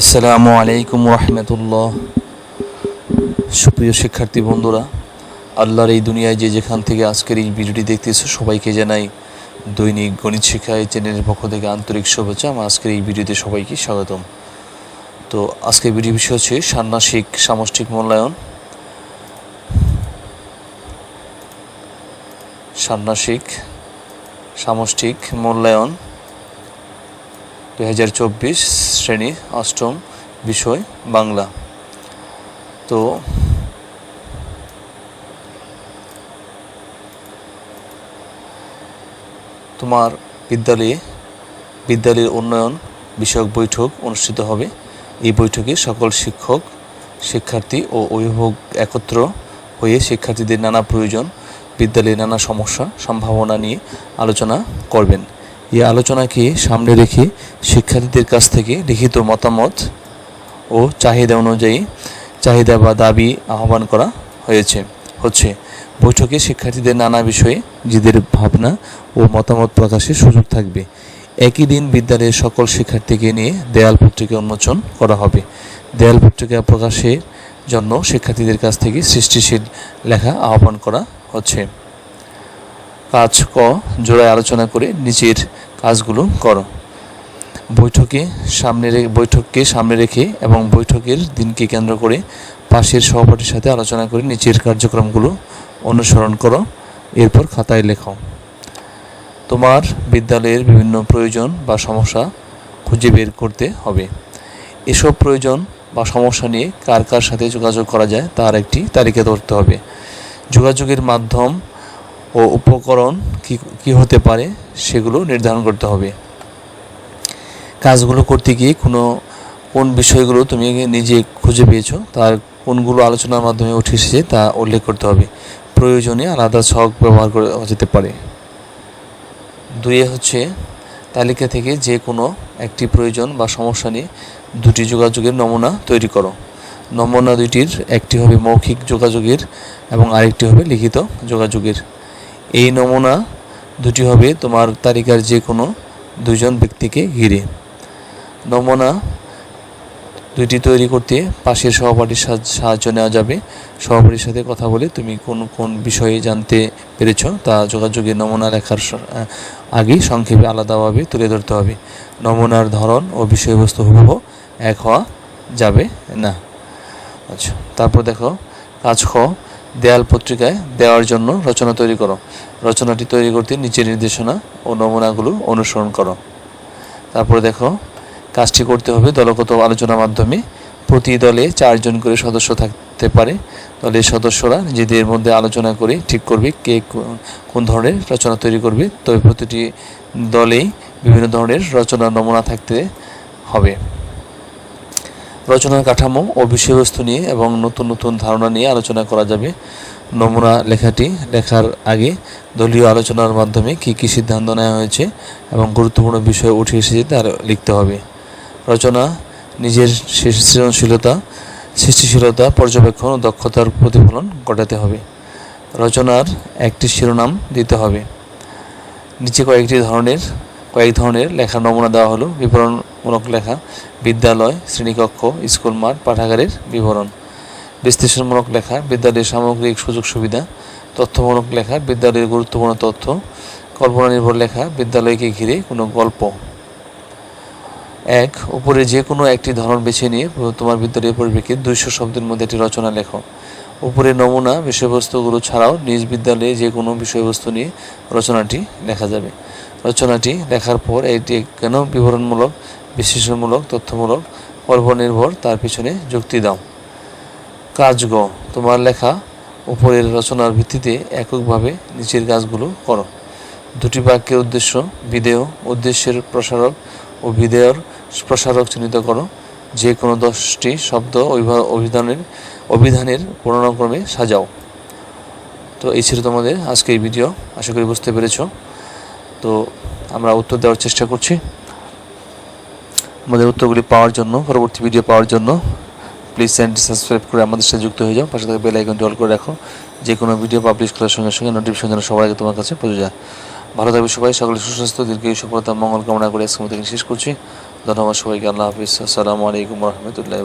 আসসালামু আলাইকুম রহমতুল্লাহ। সুপ্রিয় শিক্ষার্থী বন্ধুরা, আল্লাহর এই দুনিয়ায় যে যেখান থেকে আজকের এই ভিডিওটি দেখতেছো, সবাইকে জানাই দৈনিক গণিত শিক্ষা এই চ্যানেলের পক্ষ থেকে আন্তরিক শুভেচ্ছা। আমার আজকের এই ভিডিওতে সবাইকে স্বাগতম। তো আজকের ভিডিও বিষয় হচ্ছে ষান্মাসিক সামষ্টিক মূল্যায়ন। ষান্মাসিক সামষ্টিক মূল্যায়ন। দুই হাজার চব্বিশ শ্রেণি অষ্টম বিষয় বাংলা। তো তোমার বিদ্যালয়ে বিদ্যালয়ের উন্নয়ন বিষয়ক বৈঠক অনুষ্ঠিত হবে। এই বৈঠকে সকল শিক্ষক, শিক্ষার্থী ও অভিভাবক একত্র হয়ে শিক্ষার্থীদের নানা প্রয়োজন বিদ্যালয়ের নানা সমস্যা, সম্ভাবনা নিয়ে আলোচনা করবেন। এই আলোচনাকে সামনে রেখে শিক্ষার্থীদের কাছ থেকে লিখিত মতামত ও চাহিদা অনুযায়ী চাহিদা বা দাবি আহ্বান করা হয়েছে। হচ্ছে, বৈঠকে শিক্ষার্থীদের নানা বিষয়ে নিজেদের ভাবনা ও মতামত প্রকাশের সুযোগ থাকবে। একই দিন বিদ্যালয়ের সকল শিক্ষার্থীকে নিয়ে দেয়াল পত্রিকা উন্মোচন করা হবে। দেয়াল পত্রিকা প্রকাশের জন্য শিক্ষার্থীদের কাছ থেকে সৃষ্টিশীল লেখা আহ্বান করা হচ্ছে। কাজ ক জোড়ায় আলোচনা করে নিচের কাজগুলো করো। বৈঠকে সামনে রে- বৈঠককে সামনে রেখে এবং বৈঠকের দিনকে কেন্দ্র করে পাশের সহপাঠীর সাথে আলোচনা করে নিচের কার্যক্রমগুলো অনুসরণ করো। এরপর খাতায় লেখো। তোমার বিদ্যালয়ের বিভিন্ন প্রয়োজন বা সমস্যা খুঁজে বের করতে হবে। এসব প্রয়োজন বা সমস্যা নিয়ে কার কার সাথে যোগাযোগ করা যায় তার একটি তালিকা ধরতে হবে। যোগাযোগের মাধ্যম ও উপকরণ কি কি হতে পারে সেগুলো নির্ধারণ করতে হবে। কাজগুলো করতে গিয়ে কোনো, কোন বিষয়গুলো তুমি নিজে খুঁজে পেয়েছ, তার কোনগুলো আলোচনার মাধ্যমে উঠে এসেছে তা উল্লেখ করতে হবে। প্রয়োজনে আলাদা ছক ব্যবহার করা যেতে পারে। দুয়ে হচ্ছে, তালিকা থেকে যে কোনো একটি প্রয়োজন বা সমস্যা নিয়ে দুটি যোগাযোগের নমুনা তৈরি করো। নমুনা দুইটির, একটি হবে মৌখিক যোগাযোগের এবং আরেকটি হবে লিখিত যোগাযোগের। এই নমুনা দুটি হবে তোমার তালিকার যে কোনো দুজন ব্যক্তিকে ঘিরে। নমুনা দুটি তৈরি করতে পাশের সহপাঠীর সাহায্য- নেওয়া যাবে। সহপাঠীর সাথে কথা বলে তুমি কোন কোন বিষয়ে জানতে পেরেছ তা যোগাযোগে নমুনা লেখার আগেই সংক্ষেপে আলাদাভাবে তুলে ধরতে হবে। নমুনার ধরন ও বিষয়বস্তু হুবহু এক হওয়া যাবে না। আচ্ছা তারপর দেখো, কাজ খ। দেয়াল পত্রিকায় দেওয়ার জন্য রচনা তৈরি করো। রচনাটি তৈরি করতে নিচের নির্দেশনা ও নমুনাগুলো অনুসরণ করো। তারপরে দেখো, কাজটি করতে হবে দলগত আলোচনার মাধ্যমে। প্রতি দলে চারজন করে সদস্য থাকতে পারে। দলের সদস্যরা নিজেদের মধ্যে আলোচনা করে ঠিক করবে কে কোন ধরনের রচনা তৈরি করবে। তবে প্রতিটি দলেই বিভিন্ন ধরনের রচনার নমুনা থাকতে হবে। রচনার কাঠামো ও বিষয়বস্তু নিয়ে এবং নতুন নতুন ধারণা নিয়ে আলোচনা করা যাবে। নমুনা লেখাটি লেখার আগে দলীয় আলোচনার মাধ্যমে কী কী সিদ্ধান্ত নেওয়া হয়েছে এবং গুরুত্বপূর্ণ বিষয় উঠে এসেছে তার লিখতে হবে। রচনা, নিজের সৃজনশীলতা, সৃষ্টিশীলতা, পর্যবেক্ষণ ও দক্ষতার প্রতিফলন ঘটাতে হবে। রচনার একটি শিরোনাম দিতে হবে। নিচে কয়েকটি ধরনের কয়েক ধরনের লেখার নমুনা দেওয়া হলো। বিবরণমূলক লেখা, বিদ্যালয়, শ্রেণীকক্ষ, স্কুল মাঠ, পাঠাগারের বিবরণ। বিশ্লেষণমূলক লেখা, বিদ্যালয়ের সামগ্রিক সুযোগ সুবিধা। তথ্যমূলক লেখা, বিদ্যালয়ের গুরুত্বপূর্ণ তথ্য। কল্পনা নির্ভর লেখা, বিদ্যালয়কে ঘিরে কোনো গল্প। এক, উপরে যে কোনো একটি ধরন বেছে নিয়ে তোমার বিদ্যালয়ের পরিপ্রেক্ষিতে দুইশো শব্দের মধ্যে একটি রচনা লেখো। উপরে নমুনা, বিষয়বস্তুগুলো ছাড়াও নিজ বিদ্যালয়ে যে কোনো বিষয়বস্তু নিয়ে রচনাটি লেখা যাবে। রচনাটি লেখার পর এটি কেন বিবরণমূলক, বিশ্লেষণমূলক, তথ্যমূলক নির্ভর তার পিছনে যুক্তি দাও। কাজ গ তোমার লেখা উপরের রচনার ভিত্তিতে এককভাবে নিচের কাজগুলো করো। দুটি বাক্যের উদ্দেশ্য, বিধেয় উদ্দেশ্যের প্রসারক ও বিধেয়র প্রসারক চিহ্নিত করো। যে কোনো দশটি শব্দ অভিধানের অভিধানের পুরোনাক্রমে সাজাও। তো এই ছিল তোমাদের আজকে এই ভিডিও। আশা করি বুঝতে পেরেছ। তো আমরা উত্তর দেওয়ার চেষ্টা করছি। আমাদের উত্তরগুলি পাওয়ার জন্য, পরবর্তী ভিডিও পাওয়ার জন্য প্লিজ চ্যানেলটি সাবস্ক্রাইব করে আমাদের সাথে যুক্ত হয়ে যাও। পাশে থেকে বেল আইকনটি অল করে রাখো। যে কোনো ভিডিও পাবলিশ করার সঙ্গে সঙ্গে নোটিফিকেশন যেন সবার আগে তোমার কাছে পৌঁছে যায়। ভালো থাকবে সবাই, সকলে সুস্বাস্থ্য দীর্ঘ সফলতা মঙ্গল কামনা করে আজকের মতো শেষ করছি। ধন্যবাদ সবাইকে, আল্লাহ হাফিজ। আসসালামু আলাইকুম রহমতুল্লাহ